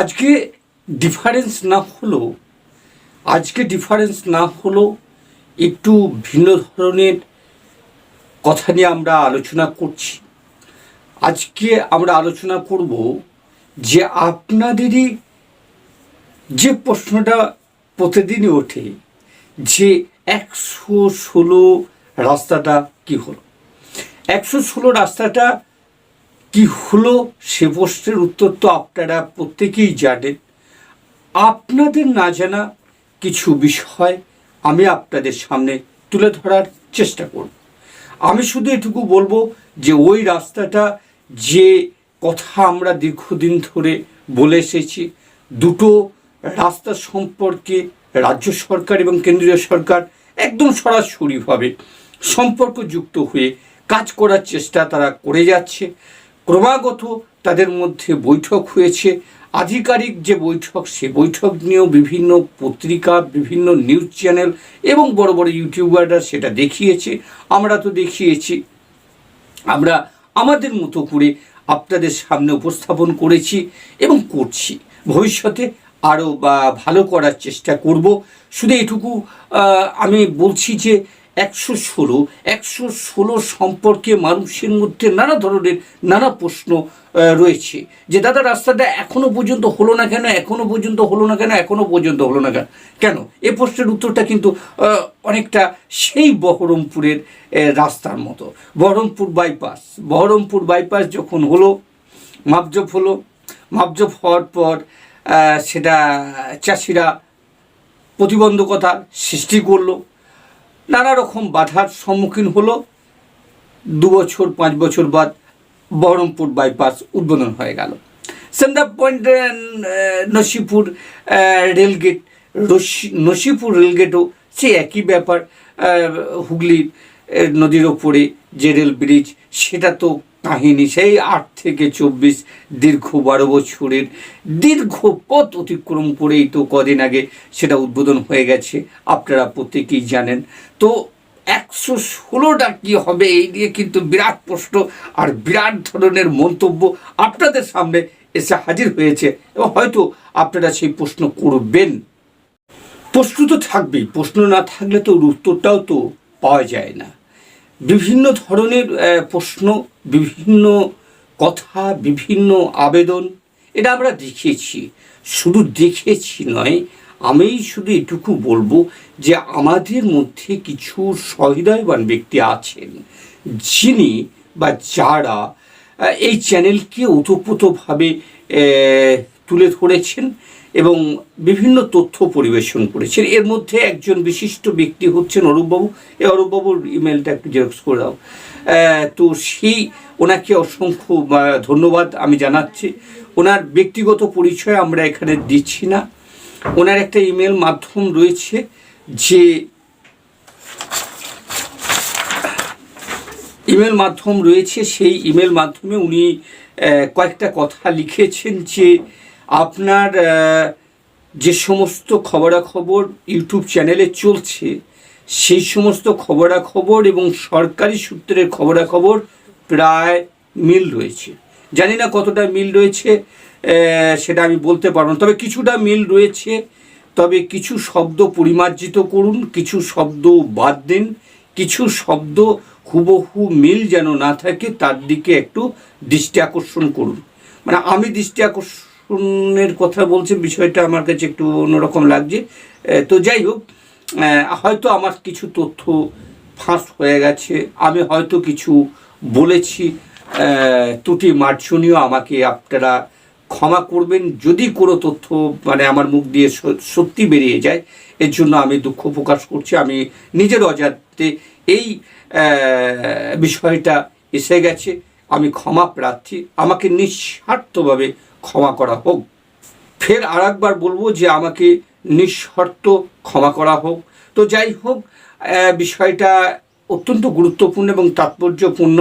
আজকে ডিফারেন্স না হলেও আজকে ডিফারেন্স না হলেও একটু ভিন্ন ধরনের কথা নিয়ে আমরা আলোচনা করছি। আজকে আমরা আলোচনা করব যে আপনাদেরই যে প্রশ্নটা প্রতিদিনই ওঠে, যে একশো ষোলো রাস্তাটা কি হলো? একশো ষোলো রাস্তাটা কি হলো? সে প্রশ্নের উত্তর তো আপনারা প্রত্যেকেই জানেন। আপনাদের না জানা কিছু বিষয় আমি আপনাদের সামনে তুলে ধরার চেষ্টা করব। আমি শুধু এটুকু বলব যে ওই রাস্তাটা যে কথা আমরা দীর্ঘদিন ধরে বলে এসেছি, দুটো রাস্তা সম্পর্কে রাজ্য সরকার এবং কেন্দ্রীয় সরকার একদম সরাসরিভাবে সম্পর্কযুক্ত হয়ে কাজ করার চেষ্টা তারা করে যাচ্ছে। ক্রমাগত তাদের মধ্যে বৈঠক হয়েছে। আধিকারিক যে বৈঠক, সে বৈঠক নিয়েও বিভিন্ন পত্রিকা, বিভিন্ন নিউজ চ্যানেল এবং বড় বড় ইউটিউবাররা সেটা দেখিয়েছে। আমরা তো দেখিয়েছি। আমরা আমাদের মতো করে আপনাদের সামনে উপস্থাপন করেছি এবং করছি। ভবিষ্যতে আরও বা ভালো করার চেষ্টা করব। শুধু এটুকু আমি বলছি যে একশো ষোলো একশো ষোলো সম্পর্কে মানুষের মধ্যে নানা ধরনের নানা প্রশ্ন রয়েছে। যে, দাদা, রাস্তাটা এখনও পর্যন্ত হলো না কেন? এখনও পর্যন্ত হলো না কেন? এখনও পর্যন্ত হলো না কেন? কেন? এ প্রশ্নের উত্তরটা কিন্তু অনেকটা সেই বহরমপুরের রাস্তার মতো। বহরমপুর বাইপাস বহরমপুর বাইপাস যখন হলো, মাপজপ হলো, মাপজপ হওয়ার পর সেটা চাষিরা প্রতিবন্ধকতা সৃষ্টি করল। নানা রকম বাধার সম্মুখীন হলো। দু বছর, পাঁচ বছর বাদ বহরমপুর বাইপাস উদ্বোধন হয়ে গেল। সেন্ডা point Nasipur rail gate Nasipur রেলগেটও সে একই ব্যাপার হুগলির নদীর ওপরে যে রেল ব্রিজ সেটা তো কাহিনী সেই আট থেকে চব্বিশ দীর্ঘ বারো বছরের দীর্ঘ পথ অতিক্রম করেই তো কদিন আগে সেটা উদ্বোধন হয়ে গেছে। আপনারা প্রত্যেকেই জানেন। তো একশো ষোলোটা কী হবে এই নিয়ে কিন্তু বিরাট প্রশ্ন আর বিরাট ধরনের মন্তব্য আপনাদের সামনে এসে হাজির হয়েছে এবং হয়তো আপনারা সেই প্রশ্ন করবেন। প্রশ্ন তো থাকবেই, প্রশ্ন না থাকলে তো উত্তরটাও তো পাওয়া যায় না। বিভিন্ন ধরনের প্রশ্ন, বিভিন্ন কথা, বিভিন্ন আবেদন, এটা আমরা দেখেছি। শুধু দেখেছি নয়, আমি শুধু এটুকু বলব যে আমাদের মধ্যে কিছু সহৃদয়বান ব্যক্তি আছেন, যিনি বা যারা এই চ্যানেলকে ওতপ্রোতভাবে তুলে ধরেছেন। এবং বিভিন্ন তথ্য পরিবেশন করেছেন। এর মধ্যে একজন বিশিষ্ট ব্যক্তি হচ্ছেন অরূপবাবু। এই অরূপবাবুর ইমেলটা একটু জেরক্স করে দাও। তো সেই ওনাকে অসংখ্য ধন্যবাদ আমি জানাচ্ছি। ওনার ব্যক্তিগত পরিচয় আমরা এখানে দিচ্ছি না। ওনার একটা ইমেল মাধ্যম রয়েছে যে ইমেল মাধ্যম রয়েছে। সেই ইমেল মাধ্যমে উনি কয়েকটা কথা লিখেছেন যে আপনার যে সমস্ত খবরাখবর ইউটিউব চ্যানেলে চলছে, সেই সমস্ত খবরাখবর এবং সরকারি সূত্রের খবরাখবর প্রায় মিল রয়েছে। জানি না কতটা মিল রয়েছে সেটা আমি বলতে পারব না। তবে কিছুটা মিল রয়েছে, তবে কিছু শব্দ পরিমার্জিত করুন, কিছু শব্দ বাদ দিন, কিছু শব্দ হুবহু মিল যেন না থাকে, তার দিকে একটু দৃষ্টি আকর্ষণ করুন। মানে আমি দৃষ্টি আকর্ষণের কথা বলছে, বিষয়টা আমার কাছে একটু অন্যরকম লাগছে। তো যাই হোক হয়তো আমার কিছু তথ্য ফাঁস হয়ে গেছে। আমি হয়তো কিছু বলেছি ত্রুটি মার্জনীয়, আমাকে আপনারা ক্ষমা করবেন। যদি কোনো তথ্য মানে আমার মুখ দিয়ে সত্যি বেরিয়ে যায়, এর জন্য আমি দুঃখ প্রকাশ করছি। আমি নিজের অজান্তে এই বিষয়টা এসে গেছে। আমি ক্ষমা প্রার্থী। আমাকে নিঃস্বার্থভাবে ক্ষমা করা হোক। ফের আর একবার বলব যে আমাকে নিঃশর্ত ক্ষমা করা হোক। তো যাই হোক বিষয়টা অত্যন্ত গুরুত্বপূর্ণ এবং তাৎপর্যপূর্ণ।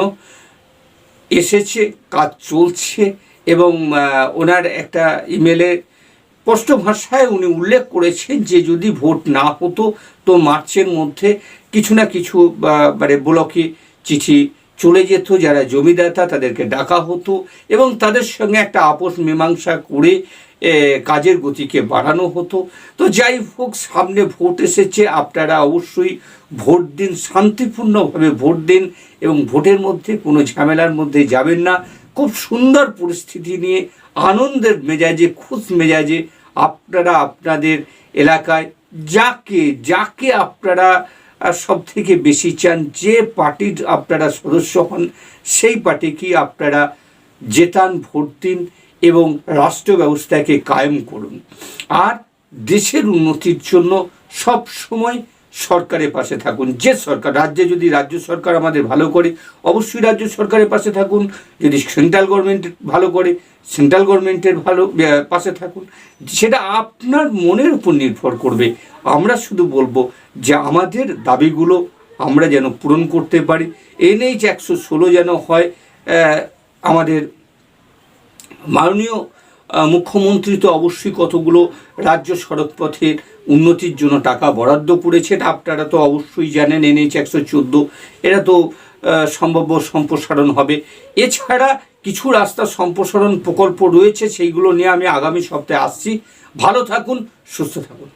এসেছে, কাজ চলছে এবং ওনার একটা ইমেলে, স্পষ্ট ভাষায় উনি উল্লেখ করেছেন যে যদি ভোট না হতো, তো মার্চের মধ্যে কিছু না কিছু মানে ব্লকে চিঠি চলে যেত, যারা জমিদাতা তাদেরকে ডাকা হতো এবং তাদের সঙ্গে একটা আপোষ মীমাংসা করে কাজের গতিকে বাড়ানো হতো। তো যাই হোক, সামনে ভোট এসেছে, আপনারা অবশ্যই ভোট দিন, শান্তিপূর্ণভাবে ভোট দিন এবং ভোটের মধ্যে কোনো ঝামেলার মধ্যে যাবেন না। খুব সুন্দর পরিস্থিতি নিয়ে, আনন্দের মেজাজে, খুশ মেজাজে আপনারা আপনাদের এলাকায়, যাকে যাকে আপনারা সব থেকে বেশি চান যে পার্টির আপনারা সদস্য হন, সেই পার্টিকেই আপনারা জেতান, ভোট দিন এবং রাষ্ট্র ব্যবস্থাকে কায়েম করুন। আর দেশের উন্নতির জন্য সব সময় সরকারের পাশে থাকুন। যে সরকার, রাজ্যে যদি রাজ্য সরকার আমাদের ভালো করে, অবশ্যই রাজ্য সরকারের পাশে থাকুন। যদি সেন্ট্রাল গভর্নমেন্ট ভালো করে, সেন্ট্রাল গভর্নমেন্টের ভালো পাশে থাকুন। সেটা আপনার মনের উপর নির্ভর করবে। আমরা শুধু বলব যে আমাদের দাবিগুলো আমরা যেন পূরণ করতে পারি। এনএইচ একশো ষোলো যেন হয় আমাদের মাননীয় মুখ্যমন্ত্রী তো অবশ্যই কতগুলো রাজ্য সড়কপথের উন্নতির জন্য টাকা বরাদ্দ করেছেন আপনারা তো অবশ্যই জানেন, এনএইচ একশো চোদ্দ এটা তো সম্ভাব্য সম্প্রসারণ হবে। এছাড়া কিছু রাস্তা সম্প্রসারণ প্রকল্প রয়েছে, সেইগুলো নিয়ে আমি আগামী সপ্তাহে আসছি। ভালো থাকুন, সুস্থ থাকুন।